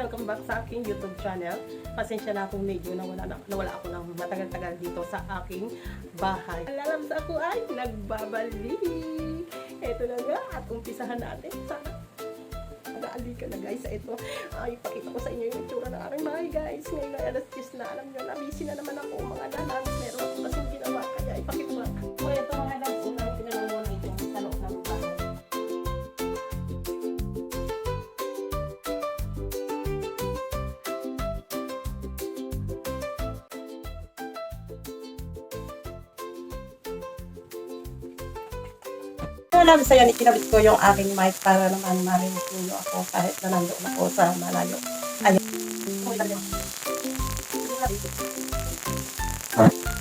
Welcome back sa aking YouTube channel. Pasensya na kung medyo nawala, na, nawala ako ng matagal-tagal dito sa aking bahay. Alam sa ako ay nagbabalik. Ito na nga at umpisahan natin. Sana mag-aali ka na guys sa ito. Ay, pakita ko sa inyo yung itsura ng aking bahay guys. Ngayon ay alas 10 na. Alam nyo na, busy na naman ako mga lalang. Meron ako kasing ginawa kaya ipakita ko. Alam sa yan, ikinabit ko yung aking mic para naman marinig niyo ako kahit na nandoon ako sa malayo. Ayun. Okay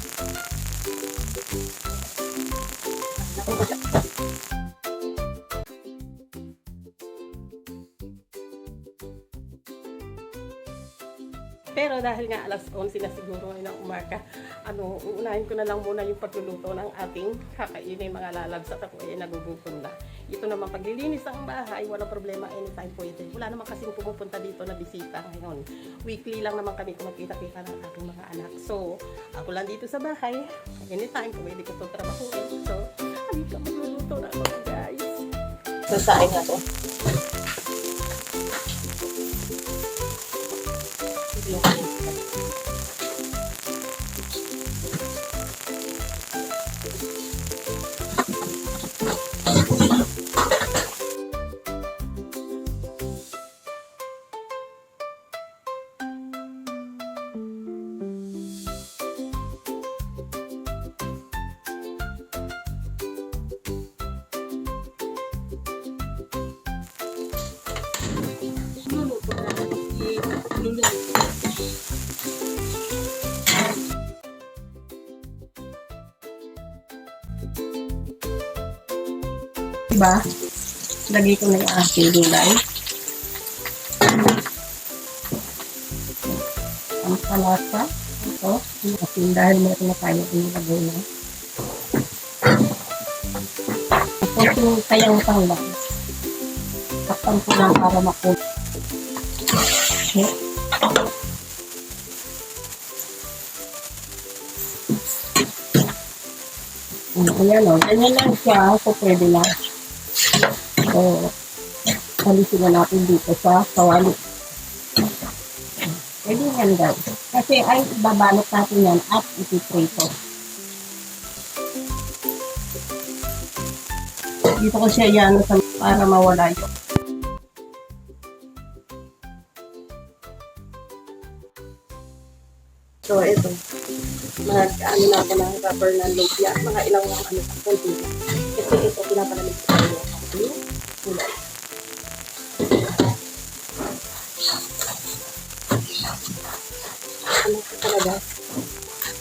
Pero dahil nga alas 11 na siguro ng umaga, ano, uunahin ko na lang muna yung pagluluto ng ating kakainin mga lalabs at ako ay nagugutom na. Ito naman paglilinis ng bahay, walang problema anytime pwede. Wala naman kasing pumupunta dito na bisita ngayon. Weekly lang naman kami kung magkita-kita ng aking mga anak. So, ako lang dito sa bahay. Anytime pwede ko itong trabahuin. So, hindi ka magluluto na ako guys. Sasain na Lulu. Diba? Lagay ko na yung aking gulay. Ang palasa. Ito. Asin dahil meron na tayo inilagay na. Ito yung kayang panglang. Takpan ko lang para makulit. Okay. Ayan o, ganyan lang siya. So, pwede lang. So, alisin na natin dito sa kawali. Pwede yan guys. Kasi ay ibabalot natin yan at ipiprito. Dito ko siya yan sa- para mawala yun. So, ito. Mag, ano na ako ng rubber na lumpia. Mga ilang ano konti. Kasi ito, pinapalamig ko yung. Ano ko talaga?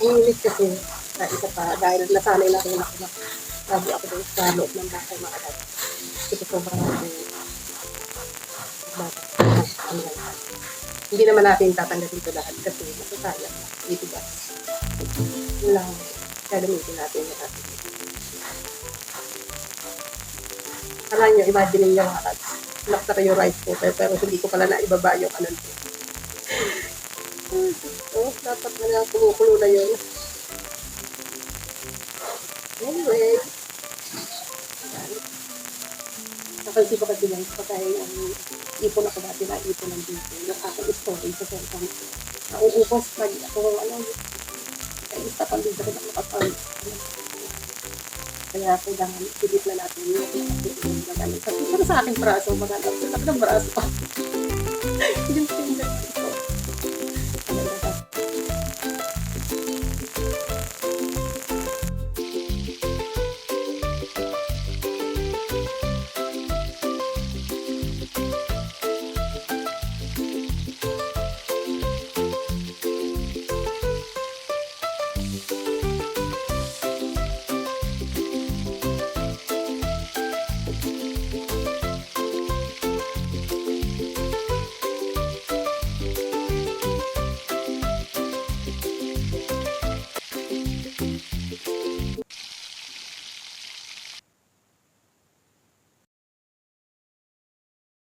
Ang ulit kasi, na isa pa, dahil nasanay na rin ako na lagi ako doon sa loob ng bahay mga dad. Ako bata. Ang ganda. Hindi naman natin tatanggalin ito lahat kasi masasayang ba. Yun lang, gagamitin natin yung ating. Kala nyo, imagine niyo mga lads. Nakita yung rice cooker pero hindi ko pala na ibaba yung ano nito. Oh, dapat na lang kumukulo na yun. Anyway. Nakalsi pa kasi guys, patay ang ipon ako dati na ipon ng dito. Yung aking story sa cellphone ko. Nauubos pag ako, ano, kaya isa pang dito ko na makapag, ano, kaya kailangan silip na natin yung yung gagamit. Sa, pero sa aking braso, maganda. Sa aking braso. Yung.